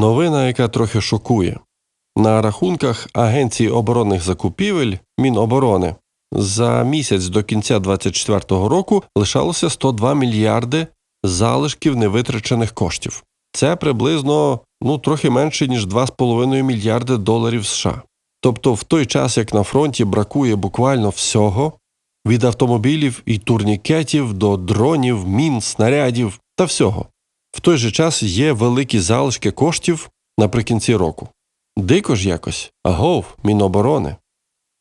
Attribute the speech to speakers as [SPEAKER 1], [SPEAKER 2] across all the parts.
[SPEAKER 1] Новина, яка трохи шокує. На рахунках Агенції оборонних закупівель Міноборони за місяць до кінця 2024 року лишалося 102 мільярди залишків невитрачених коштів. Це приблизно ну, трохи менше, ніж 2,5 мільярди доларів США. Тобто, в той час, як на фронті бракує буквально всього від автомобілів і турнікетів до дронів, мін, снарядів та всього. В той же час є великі залишки коштів наприкінці року. Дико ж якось, агов, Міноборони.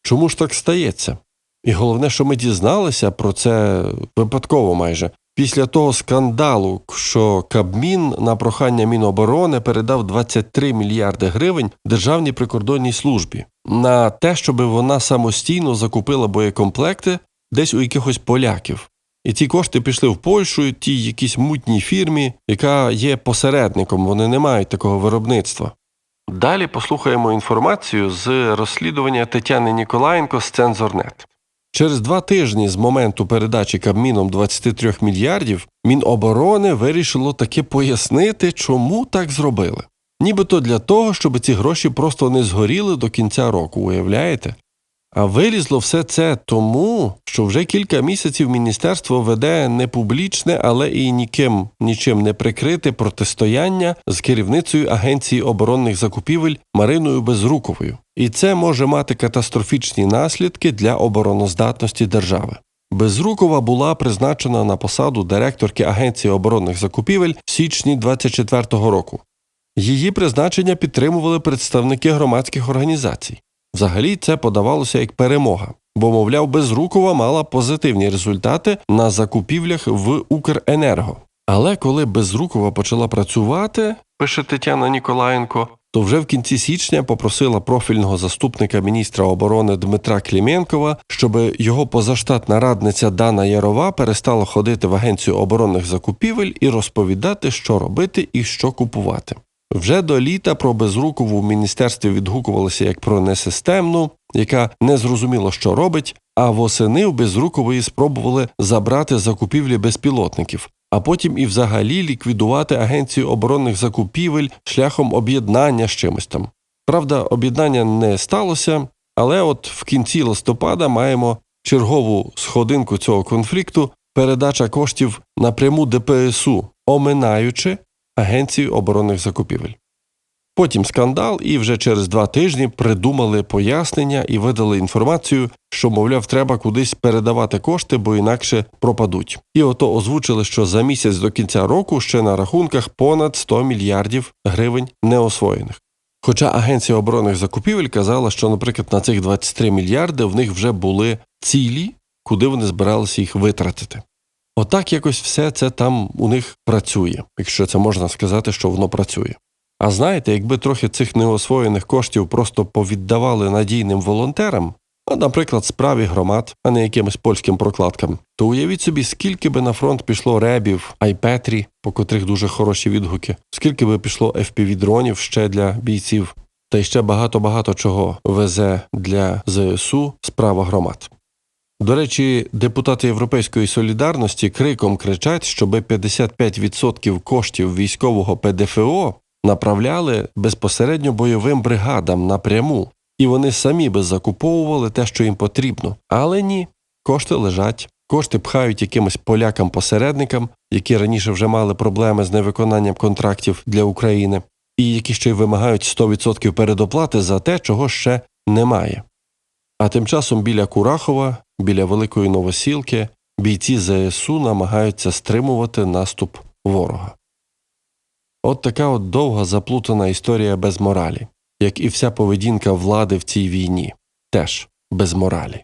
[SPEAKER 1] Чому ж так стається? І головне, що ми дізналися про це випадково майже після того скандалу, що Кабмін на прохання Міноборони передав 23 мільярди гривень Державній прикордонній службі на те, щоб вона самостійно закупила боєкомплекти десь у якихось поляків. І ці кошти пішли в Польщу, тій якійсь мутній фірмі, яка є посередником, вони не мають такого виробництва. Далі послухаємо інформацію з розслідування Тетяни Ніколаєнко з Цензорнет. Через два тижні з моменту передачі Кабміном 23 мільярдів Міноборони вирішило таки пояснити, чому так зробили. Нібито для того, щоб ці гроші просто не згоріли до кінця року, уявляєте? А вилізло все це тому, що вже кілька місяців міністерство веде не публічне, але і ніким нічим не прикрите протистояння з керівницею Агенції оборонних закупівель Мариною Безруковою, і це може мати катастрофічні наслідки для обороноздатності держави. Безрукова була призначена на посаду директорки Агенції оборонних закупівель в січні 2024 року. Її призначення підтримували представники громадських організацій. Взагалі це подавалося як перемога, бо, мовляв, Безрукова мала позитивні результати на закупівлях в Укренерго. Але коли Безрукова почала працювати, пише Тетяна Ніколаєнко, то вже в кінці січня попросила профільного заступника міністра оборони Дмитра Кліменкова, щоб його позаштатна радниця Дана Ярова перестала ходити в агенцію оборонних закупівель і розповідати, що робити і що купувати. Вже до літа про безрукову в міністерстві відгукувалися як про несистемну, яка не зрозуміло, що робить, а восени в безрукової спробували забрати закупівлі безпілотників, а потім і взагалі ліквідувати агенцію оборонних закупівель шляхом об'єднання з чимось там. Правда, об'єднання не сталося, але от в кінці листопада маємо чергову сходинку цього конфлікту передача коштів напряму ДПСУ, оминаючи Агенцію оборонних закупівель. Потім скандал, і вже через два тижні придумали пояснення і видали інформацію, що, мовляв, треба кудись передавати кошти, бо інакше пропадуть. І ото озвучили, що за місяць до кінця року ще на рахунках понад 100 мільярдів гривень неосвоєних. Хоча Агенція оборонних закупівель казала, що, наприклад, на цих 23 мільярди в них вже були цілі, куди вони збиралися їх витратити. Отак якось все це там у них працює, якщо це можна сказати, що воно працює. А знаєте, якби трохи цих неосвоєних коштів просто повіддавали надійним волонтерам, а, наприклад, справі громад, а не якимось польським прокладкам, то уявіть собі, скільки би на фронт пішло ребів, айпетрі, по котрих дуже хороші відгуки, скільки би пішло FPV-дронів ще для бійців, та й ще багато-багато чого везе для ЗСУ справа громад. До речі, депутати Європейської солідарності криком кричать, щоб 55% коштів військового ПДФО направляли безпосередньо бойовим бригадам напряму, і вони самі би закуповували те, що їм потрібно. Але ні, кошти лежать, кошти пхають якимось полякам-посередникам, які раніше вже мали проблеми з невиконанням контрактів для України, і які ще й вимагають 100% передоплати за те, чого ще немає. А тим часом біля Курахова, біля Великої Новосілки, бійці ЗСУ намагаються стримувати наступ ворога. От така от довга заплутана історія без моралі, як і вся поведінка влади в цій війні, теж без моралі.